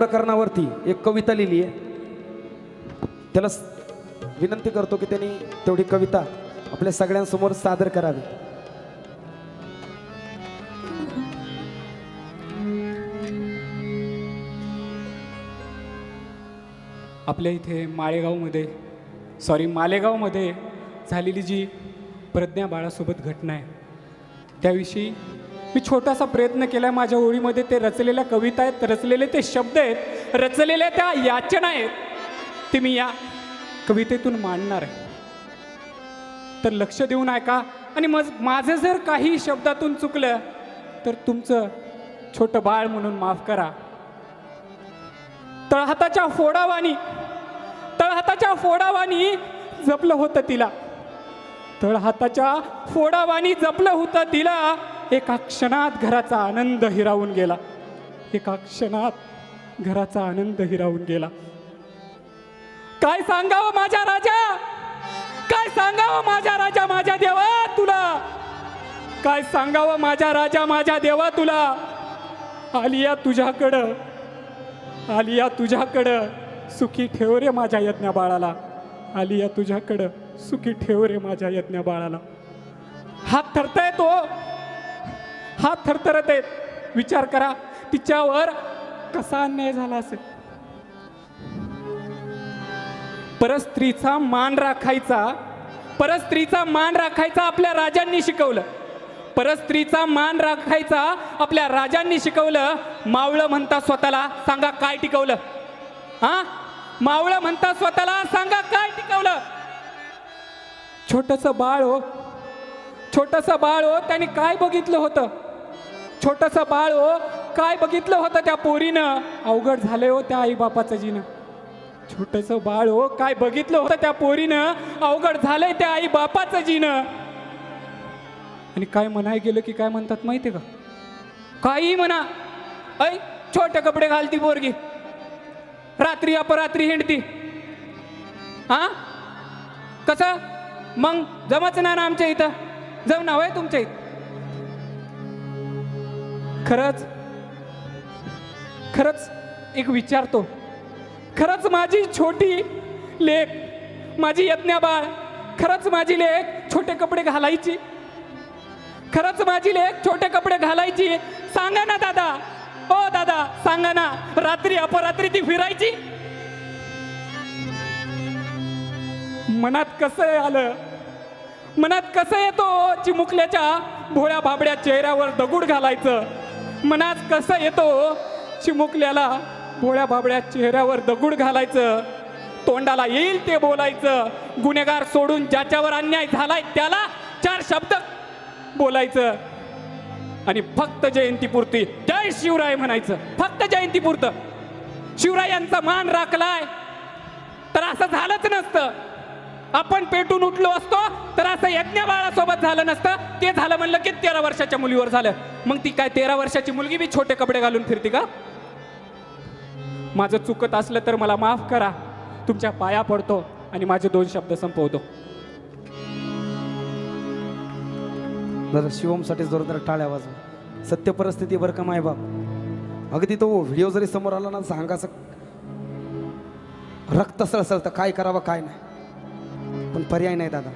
प्रकरणावरती एक कविता लिहिली आहे. त्याला विनंती करतो की त्यांनी तेवढी कविता आपल्या सगळ्यांसमोर सादर करावी. आपल्या इथे माळेगावमध्ये सॉरी मालेगावमध्ये झालेली जी प्रज्ञा बाळासोबत घटना आहे त्याविषयी मी छोटासा प्रयत्न केला आहे माझ्या ओळीमध्ये ते रचलेल्या कविता आहेत रचलेले ते शब्द आहेत रचलेल्या त्या याचना आहेत. ते मी या कवितेतून मांडणार आहे. तर लक्ष देऊन ऐका. आणि मग माझं जर काही शब्दातून चुकलं तर तुमचं छोटं बाळ म्हणून माफ करा. तळहाताच्या फोडावानी तळहाताच्या फोडावानी जपलं होतं तिला. तळहाताच्या फोडावानी जपलं होतं तिला. एका क्षणात घराचा आनंद हिरावून गेला. एका क्षणात घराचा आनंद हिरावून गेला. काय सांगावं माझ्या राजा? काय सांगावं माझ्या राजा माझ्या देवा तुला? काय सांगावं माझ्या राजा माझ्या देवा तुला? आलिया तुझ्याकडं आलिया तुझ्याकडं सुखी ठेव रे माझ्या यज्ञा बाळाला. आलिया तुझ्याकडं सुखी ठेव रे माझ्या यज्ञा बाळाला. हात थरताय तो. हात थरथरत आहेत. विचार करा तिच्यावर कसा अन्याय झाला असेल? परस्त्रीचा मान राखायचा परस्त्रीचा मान राखायचा आपल्या राजांनी शिकवलं. परस्त्रीचा मान राखायचा आपल्या राजांनी शिकवलं. मावळं म्हणता स्वतःला सांगा काय टिकवलं? हा? मावळं म्हणता स्वतःला सांगा काय टिकवलं? छोटस बाळ हो. छोटस बाळ हो त्याने काय बघितलं होतं? छोटंसं बाळ हो. काय बघितलं होतं त्या पोरीनं? अवघड झाले हो त्या आईबापाचं जीनं छोटंसं बाळ हो. काय बघितलं होतं त्या पोरीनं? अवघड झालंय त्या आई बापाचं जीनं आणि काय म्हणाय गेलं की काय म्हणतात माहिती का? काही म्हणा. ऐ छोटे कपडे घालती पोरगी. रात्री अपरात्री हिंडती. हा कसं? मग जमच ना ना आमच्या इथं. जम ना होय तुमच्या इथं. खरंच खरंच एक विचारतो. खरंच माझी छोटी लेख माझी यज्ञाबाळ खरंच माझी लेख छोटे कपडे घालायची? खरंच माझी लेख छोटे कपडे घालायची? सांगा ना दादा. ओ दादा सांगा ना रात्री अपरात्री ती फिरायची? मनात कसं आलं? मनात कसं येतो चिमुकल्याच्या भोळ्या भाबड्या चेहऱ्यावर दगुड घालायचं? मनात कसं येतो? चिमुकल्याला भोळ्या भाबड्या चेहऱ्यावर दगुड घालायचं. तोंडाला येईल ते बोलायचं. गुन्हेगार सोडून ज्याच्यावर अन्याय झालाय त्याला चार शब्द बोलायचं. आणि फक्त जयंतीपुरती जय शिवराय म्हणायचं. फक्त जयंतीपुरतं. शिवरायांचा मान राखलाय. तर असं झालंच नसतं. आपण पेटून उठलो असतो तर असं यज्ञ बाळासोबत झालं नसतं. ते झालं म्हणलं की तेरा वर्षाच्या मुलीवर झालं. मग ती काय तेरा वर्षाची मुलगी बी छोटे कपडे घालून फिरते का? माझं चुकत असलं तर मला माफ करा. तुमच्या पाया पडतो आणि माझे दोन शब्द संपवतो. जरा शिवमसाठी जोरदार टाळ्या वाजवा. सत्य परिस्थिती बरं का माय बाप अगदी तो व्हिडिओ जरी समोर आला ना सांगा रक्त सळसळतं काय करावं काय नाही. पण पर्याय नाही दादा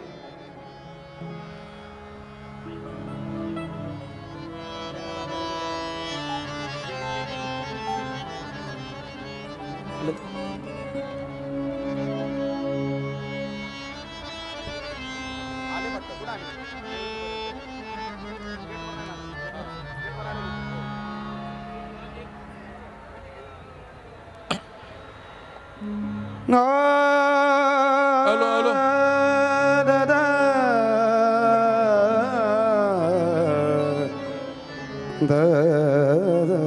Look. दादा